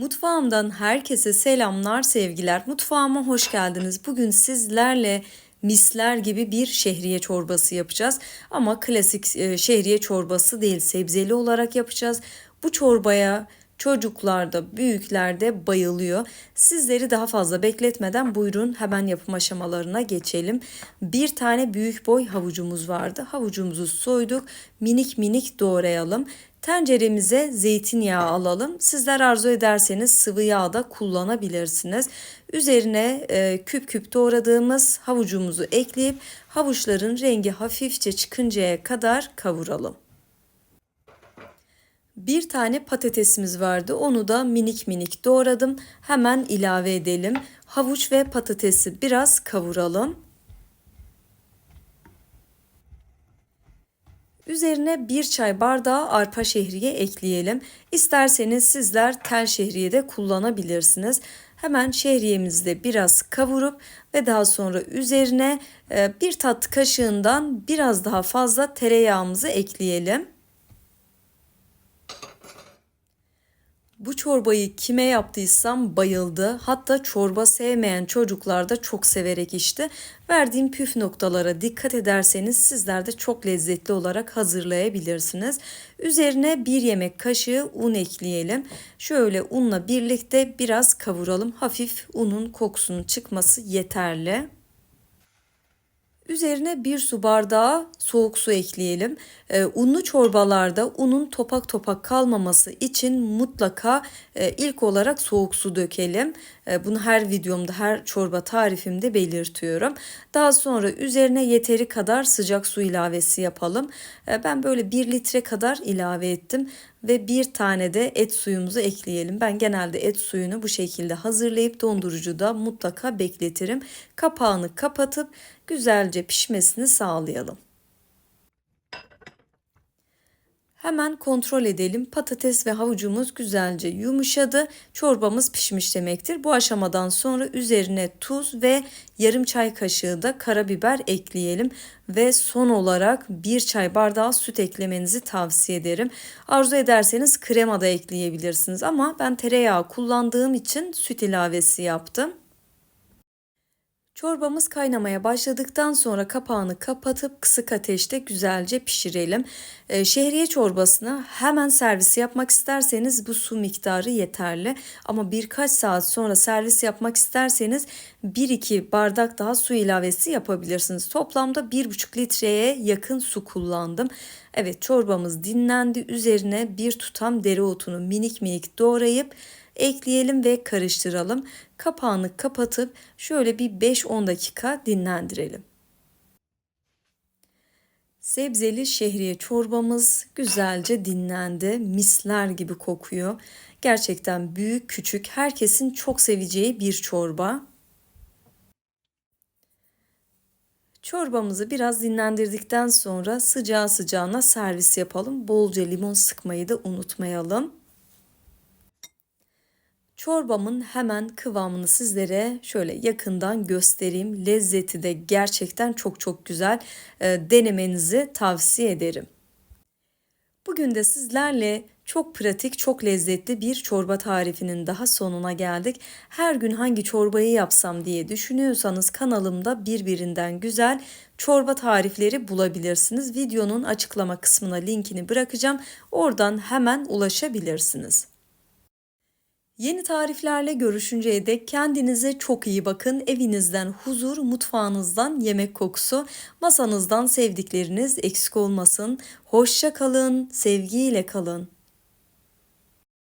Mutfağımdan herkese selamlar, sevgiler. Mutfağıma hoş geldiniz. Bugün sizlerle misler gibi bir şehriye çorbası yapacağız. Ama klasik e, şehriye çorbası değil, sebzeli olarak yapacağız. Bu çorbaya çocuklar da büyükler de bayılıyor. Sizleri daha fazla bekletmeden buyurun hemen yapım aşamalarına geçelim. Bir tane büyük boy havucumuz vardı. Havucumuzu soyduk, minik minik doğrayalım. Tenceremize zeytinyağı alalım. Sizler arzu ederseniz sıvı yağ da kullanabilirsiniz. Üzerine e, küp küp doğradığımız havucumuzu ekleyip havuçların rengi hafifçe çıkıncaya kadar kavuralım. Bir tane patatesimiz vardı. Onu da minik minik doğradım. Hemen ilave edelim. Havuç ve patatesi biraz kavuralım. Üzerine bir çay bardağı arpa şehriye ekleyelim. İsterseniz sizler tel şehriye de kullanabilirsiniz. Hemen şehriyemizi de biraz kavurup ve daha sonra üzerine e, bir tatlı kaşığından biraz daha fazla tereyağımızı ekleyelim. Bu çorbayı kime yaptıysam bayıldı. Hatta çorba sevmeyen çocuklar da çok severek içti. Verdiğim püf noktalara dikkat ederseniz sizler de çok lezzetli olarak hazırlayabilirsiniz. Üzerine bir yemek kaşığı un ekleyelim. Şöyle unla birlikte biraz kavuralım. Hafif unun kokusunun çıkması yeterli. Üzerine bir su bardağı soğuk su ekleyelim. Ee, unlu çorbalarda unun topak topak kalmaması için mutlaka e, ilk olarak soğuk su dökelim. E, bunu her videomda, her çorba tarifimde belirtiyorum. Daha sonra üzerine yeteri kadar sıcak su ilavesi yapalım. E, ben böyle 1 litre kadar ilave ettim ve bir tane de et suyumuzu ekleyelim. Ben genelde et suyunu bu şekilde hazırlayıp dondurucuda mutlaka bekletirim. Kapağını kapatıp güzelce pişmesini sağlayalım. Hemen kontrol edelim. Patates ve havucumuz güzelce yumuşadı. Çorbamız pişmiş demektir. Bu aşamadan sonra üzerine tuz ve yarım çay kaşığı da karabiber ekleyelim. Ve son olarak bir çay bardağı süt eklemenizi tavsiye ederim. Arzu ederseniz krema da ekleyebilirsiniz ama ben tereyağı kullandığım için süt ilavesi yaptım. Çorbamız kaynamaya başladıktan sonra kapağını kapatıp kısık ateşte güzelce pişirelim. Ee, şehriye çorbasına hemen servis yapmak isterseniz bu su miktarı yeterli. Ama birkaç saat sonra servis yapmak isterseniz 1-2 bardak daha su ilavesi yapabilirsiniz. Toplamda 1,5 litreye yakın su kullandım. Evet çorbamız dinlendi. Üzerine bir tutam dereotunu minik minik doğrayıp ekleyelim ve karıştıralım. Kapağını kapatıp şöyle bir 5-10 dakika dinlendirelim. Sebzeli şehriye çorbamız güzelce dinlendi. Misler gibi kokuyor. Gerçekten büyük küçük herkesin çok seveceği bir çorba. Çorbamızı biraz dinlendirdikten sonra sıcağı sıcağına servis yapalım. Bolca limon sıkmayı da unutmayalım. Çorbamın hemen kıvamını sizlere şöyle yakından göstereyim. Lezzeti de gerçekten çok çok güzel. E, denemenizi tavsiye ederim. Bugün de sizlerle çok pratik, çok lezzetli bir çorba tarifinin daha sonuna geldik. Her gün hangi çorbayı yapsam diye düşünüyorsanız kanalımda birbirinden güzel çorba tarifleri bulabilirsiniz. Videonun açıklama kısmına linkini bırakacağım. Oradan hemen ulaşabilirsiniz. Yeni tariflerle görüşünceye dek kendinize çok iyi bakın. Evinizden huzur, mutfağınızdan yemek kokusu, masanızdan sevdikleriniz eksik olmasın. Hoşça kalın, sevgiyle kalın.